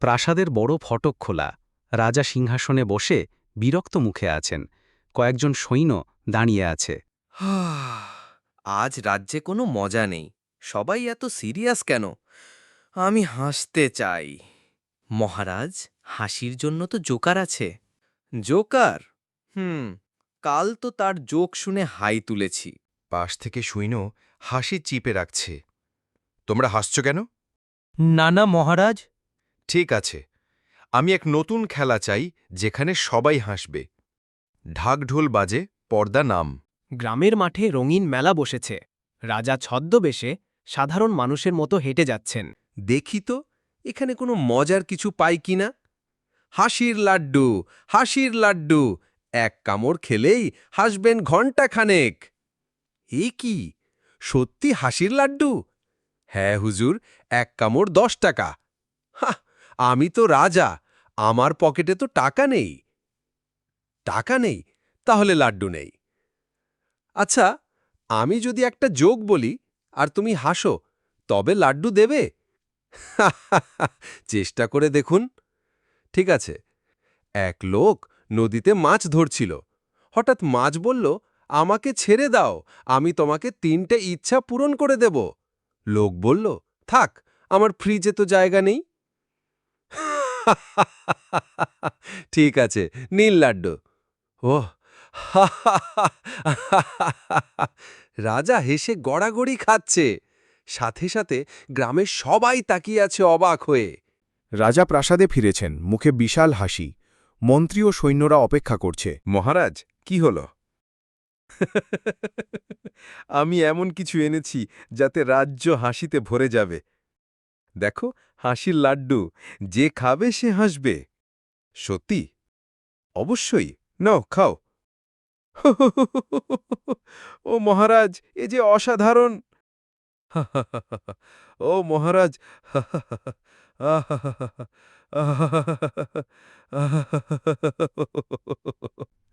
প্রাসাদের বড় ফটক খোলা। রাজা সিংহাসনে বসে বিরক্ত মুখে আছেন। কয়েকজন সৈন্য দাঁড়িয়ে আছে। আজ রাজ্যে কোনো মজা নেই। সবাই এত সিরিয়াস কেন? আমি হাসতে চাই। মহারাজ হাসির জন্য তো জোকার আছে। জোকার? হুম কাল তো তার জোক শুনে হাই তুলেছি। পাশ থেকে সৈন্য হাসি চিপে রাখছে। তোমরা হাসছ কেন? না না মহারাজ ঠিক আছে। আমি এক নতুন খেলা চাই যেখানে সবাই হাসবে। ঢাকঢোল বাজে পর্দা নাম। গ্রামের মাঠে রঙিন মেলা বসেছে। রাজা ছদ্মবেশে সাধারণ মানুষের মতো হেঁটে যাচ্ছেন। দেখি তো এখানে কোনো মজার কিছু পাই কিনা হাসির লাড্ডু হাসির লাড্ডু। এক কামড় খেলেই হাসবেন ঘণ্টা খানেক। এ কি? সত্যি হাসির লাড্ডু? হ্যাঁ হুজুর এক কামড় দশ টাকা। হাহ, আমি তো রাজা, আমার পকেটে তো টাকা নেই। টাকা নেই, তাহলে লাড্ডু নেই। আচ্ছা আমি যদি একটা যোগ বলি আর তুমি হাসো, তবে লাড্ডু দেবে? চেষ্টা করে দেখুন। ঠিক আছে। এক লোক নদীতে মাছ ধরছিল। হঠাৎ মাছ বলল, আমাকে ছেড়ে দাও, আমি তোমাকে তিনটে ইচ্ছা পূরণ করে দেব। লোক বলল, থাক, আমার ফ্রিজে তো জায়গা নেই। ঠিক আছে নীল লাড্ডু। ও রাজা হেসে গড়াগড়ি খাচ্ছে। সাথে সাথে গ্রামের সবাই তাকিয়ে আছে অবাক হয়ে। রাজা প্রাসাদে ফিরেছেন মুখে বিশাল হাসি। মন্ত্রী ও সৈন্যরা অপেক্ষা করছে। মহারাজ কি হল? আমি এমন কিছু এনেছি যাতে রাজ্য হাসিতে ভরে যাবে। দেখো, হাসির লাড্ডু, যে খাবে সে হাসবে। সত্যি? অবশ্যই। নাও, খাও। ও মহারাজ, এ যে অসাধারণ! ও মহারাজ!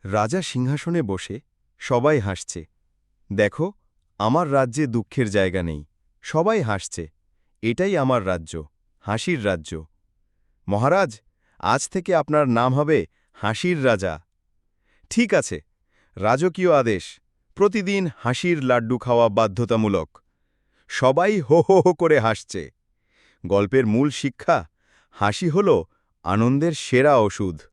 রাজা সিংহাসনে বসে সবাই হাসছে। দেখো, আমার রাজ্যে দুঃখের জায়গা নেই। সবাই হাসছে। এটাই আমার রাজ্য, হাসির রাজ্য। মহারাজ, আজ থেকে আপনার নাম হবে হাসির রাজা। ঠিক আছে, রাজকীয় আদেশ, প্রতিদিন হাসির লাড্ডু খাওয়া বাধ্যতামূলক। সবাই হো হো হো করে হাসছে। গল্পের মূল শিক্ষা, হাসি হল আনন্দের সেরা ওষুধ।